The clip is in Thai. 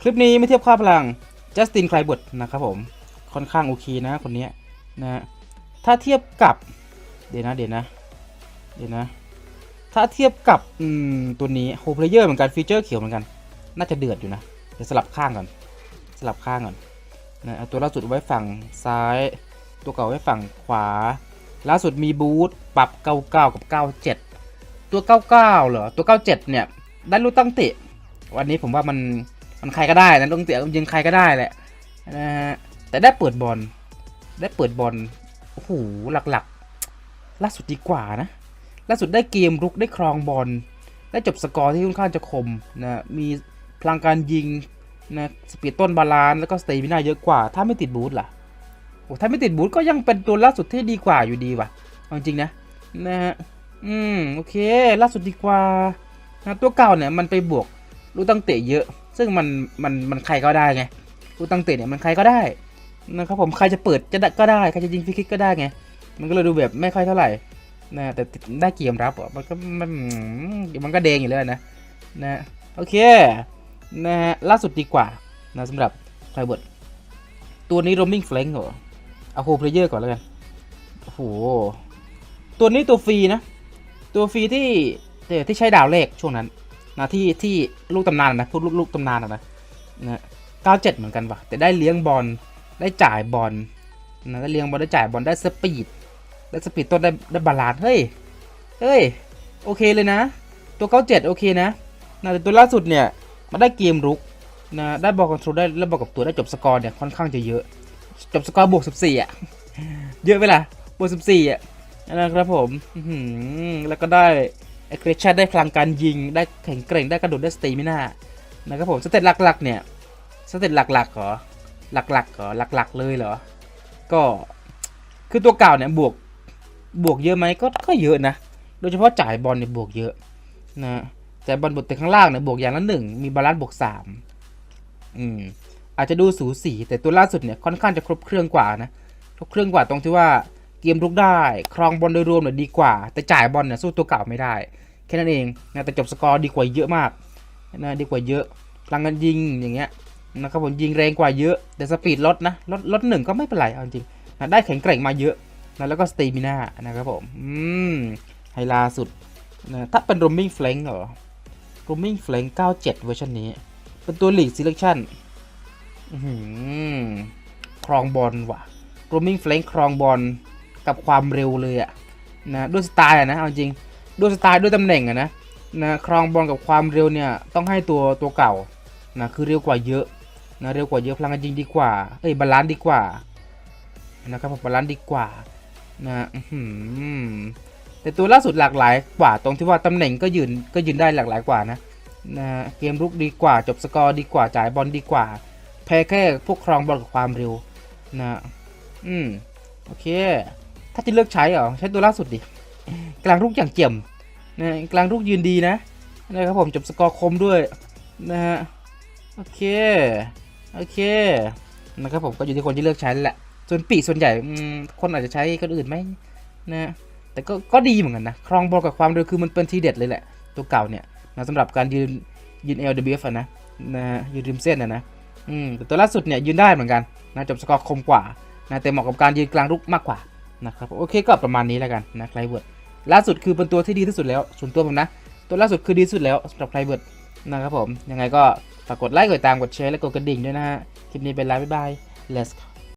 คลิปนี้ไม่เทียบค่าพลัง Justin c r y b u t นะครับผม ค่อนข้างโอเคนะคนนี้นะฮะถ้าเทียบกับ เดี๋ยวนะเดี๋ยวนะ เดี๋ยวนะ ถ้าเทียบกับตัวนี้โฮเพลเยอร์เหมือนกันฟีเจอร์เขียวเหมือนกัน น่าจะเดือดอยู่นะ เดี๋ยวสลับข้างก่อน สลับข้างก่อนนะเอาตัวล่าสุดไว้ฝั่งซ้าย ตัวเก่าไว้ฝั่งขวา ล่าสุดมีบูทปรับ 99 กับ 97 ตัว 99 เหรอ ตัว 97 เนี่ย ได้ลูกตั้งเตะ วันนี้ผมว่ามัน มันใครก็ได้นะต้องเตะยิงใครก็ได้แหละนะฮะแต่ได้เปิดบอลได้เปิดบอลโอ้โหหลักๆ ล่าสุดดีกว่านะล่าสุดได้เกมรุกได้ครองบอลได้จบสกอร์ที่ค่อนข้างจะคมนะมีพลังการยิงนะสปีดต้นบาลานแล้วก็สเตมินาเยอะกว่า ถ้าไม่ติดบูทล่ะโอ้ถ้าไม่ติดบูทก็ยังเป็นตัวล่าสุดที่ดีกว่าอยู่ดีว่ะจริงๆนะนะฮะอืมโอเค ล่าสุดดีกว่านะตัวเก่าเนี่ยมันไปบวกลูกตั้งเตะเยอะ ซึ่งมันมันมันใครก็ได้ไงลูกตั้งเตะเนี่ยมันใครก็ได้นะครับผมใครจะเปิดจะก็ได้ใครจะยิงฟรีคิกก็ได้ไงมันก็เลยดูแบบไม่ค่อยเท่าไหร่นะแต่ได้เกมรับอะมันก็มันมันก็แดงอยู่แล้วนะนะโอเคนะฮะล่าสุดดีกว่านะสำหรับไคลเบิร์ดตัวนี้ roaming flank เหรอเอาโฮเพลเยอร์ก่อนแล้วกันโอ้โหตัวนี้ตัวฟรีนะ ตัวฟรีที่เอ่อที่ใช้ดาวเลขช่วงนั้น นะที่ที่ลูกตำนานนะพูดลูกลูกตำนานอะนะนะ97เจ็ดเหมือนกันปะแต่ได้เลี้ยงบอลได้จ่ายบอลนะได้เลี้ยงบอลได้จ่ายบอลได้สปีดได้สปีดต้นได้ได้บาลานซ์เฮ้ยเฮ้ยโอเคเลยนะ ตัว97โอเคนะนะแต่ตัวล่าสุดเนี่ยมาได้เกมรุกนะได้บอลคอนโทรลได้แล้วบอกกับตัวได้จบสกอร์เนี่ยค่อนข้างจะเยอะ จบสกอร์บวก14อะเยอะไปล่ะบวก14อะนะครับผมแล้วก็ได้ เอ็กเรชั่นได้พลังการยิง ได้แข็งแกร่ง ได้กระโดด ได้สเตมิน่านะครับผม สเตตหลักๆ เนี่ย สเตตหลักๆเหรอ หลักๆเหรอ หลักๆ เลยเหรอ ก็ คือตัวเก่าเนี่ยบวก บวกเยอะไหมก็ ก็เยอะนะ โดยเฉพาะจ่ายบอลเนี่ยบวกเยอะนะ แต่บอลบทแต่ข้างล่างเนี่ยบวกอย่างละหนึ่ง มีบาลานซ์บวกสามอืม อาจจะดูสูสี แต่ตัวล่าสุดเนี่ยค่อนข้างจะครบเครื่องกว่านะ ครบเครื่องกว่าตรงที่ว่า เกมรุกได้ ครองบอลโดยรวมเนี่ยดีกว่า แต่จ่ายบอลเนี่ยสู้ตัวเก่าไม่ได้ แค่นั้นเองนะแต่จบสกอร์ดีกว่าเยอะมากนะดีกว่าเยอะพลังงานยิงอย่างเงี้ยนะครับผมยิงแรงกว่าเยอะ แต่สปีดลดนะลดลดหนึ่งก็ไม่เป็นไรเอาจริงนะได้แข็งแกร่งมาเยอะนะแล้วก็สเตมิน่านะครับผมอืมไฮลาสุดนะถ้าเป็น roaming flank เหรอ roaming flank 97 เวอร์ชันนี้ เป็นตัว league selection อื้อหือครองบอลว่ะ roaming flank ครองบอล กับความเร็วเลยอะนะด้วยสไตล์อะนะเอาจริงด้วยสไตล์ด้วยตำแหน่งอะนะนะครองบอลกับความเร็วเนี่ยต้องให้ตัวตัวเก่านะคือเร็วกว่าเยอะนะเร็วกว่าเยอะพลังงานยิงดีกว่าเอ้ยบาลานซ์ดีกว่านะครับผมบาลานซ์ดีกว่านะแต่ตัวล่าสุดหลากหลายกว่าตรงที่ว่าตำแหน่งก็ยืนก็ยืนได้หลากหลายกว่านะนะเกมรุกดีกว่าจบสกอร์ดีกว่าจ่ายบอลดีกว่า แพ้แค่พวกครองบอลกับความเร็วนะอืมโอเค ถ้าจะเลือกใช้เหรอใช้ตัวล่าสุดดิกลางลูกอย่างเจียมนะกลางลูกยืนดีนะนะครับผมจบสกอร์คมด้วยนะฮะโอเคโอเคนะครับผมก็อยู่ที่คนที่เลือกใช้แหละส่วนปีส่วนใหญ่คนอาจจะใช้คนอื่นไหมนะแต่ก็ก็ดีเหมือนกันนะครองบอลกับความเร็วคือมันเป็นทีเด็ดเลยแหละ ตัวเก่าเนี่ยนะสำหรับการยืนยืน LWF อะนะนะยืนริมเส้นอะนะอืมแต่ตัวล่าสุดเนี่ยยืนได้เหมือนกันนะจบสกอร์คมกว่านะแต่เหมาะกับการยืนกลางรุกมากกว่า นะครับโอเคก็ประมาณนี้แล้วกันนะไคลเวิร์ดล่าสุดคือเป็นตัวที่ดีที่สุดแล้วส่วนตัวผมนะ ตัวล่าสุดคือดีที่สุดแล้วสำหรับไคลเวิร์ดนะครับผมยังไงก็ฝากกดไลค์กดติดตามกดแชร์และกดกระดิ่งด้วยนะฮะคลิปนี้เป็นไลฟ์บ๊ายบาย let's go